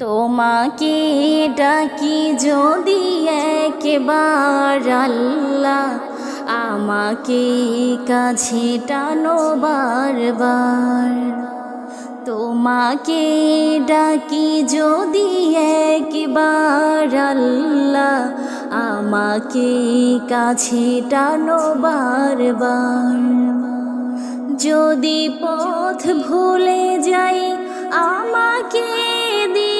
তোমাকে ডাকি যদি একবার আল্লাহ আমাকে কাছে টানো বারবার। তোমাকে ডাকি যদি একবার আল্লাহ আমাকে কাছে টানো বারবার। যদি পথ ভুলে যাই আমাকে দিও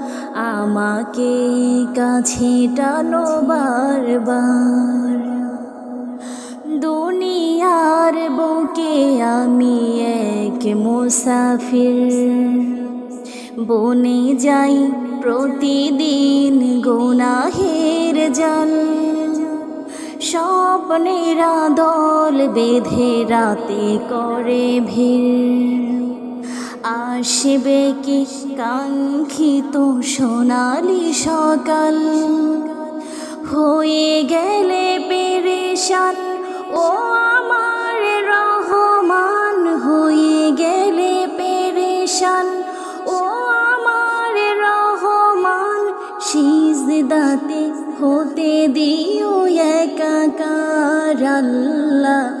আমাকে কাছে টানো বারবার। দুনিয়ার বুকে আমি এক মুসাফির। বনে যাই প্রতিদিন গুনাহের জল। স্বপ্নেরা দল বেঁধে রাতে করে ভিড়। আসবে কি কাঙ্ক্ষিত সোনালি সকাল? হয়ে গেলে পেরেশান, ও আমার রহমান, হয়ে গেলে পেরেশান, ও আমার রহমান, সিজদাতে হতে দিও একাকার আল্লাহ।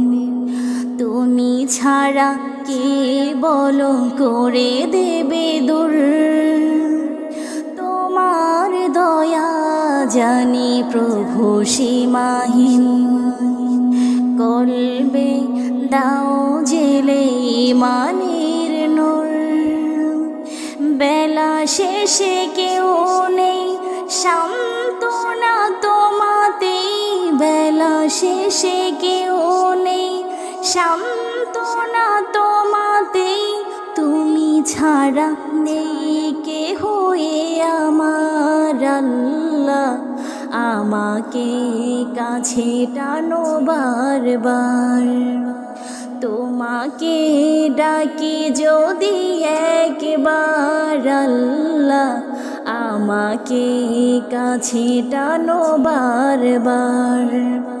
ছাড়া কে বল করে দেবে দূর? তোমার দয়া জানি প্রভু সীমাহীন। কলবে দাও জেলে ইমানের নূর। বেলা শেষে কেউ নেই, সান্ত্বনা তোমাতেই। বেলা শেষে কেউ নেই সান্ত্বনা তোমাতেই তুমি ছাড়া নেই কে হয়ে আমার আল্লাহ। আমাকে কাছে টানো বারবার। তোমাকে ডাকি যদি একবার আল্লাহ। আমাকে কাছে টানো বারবার।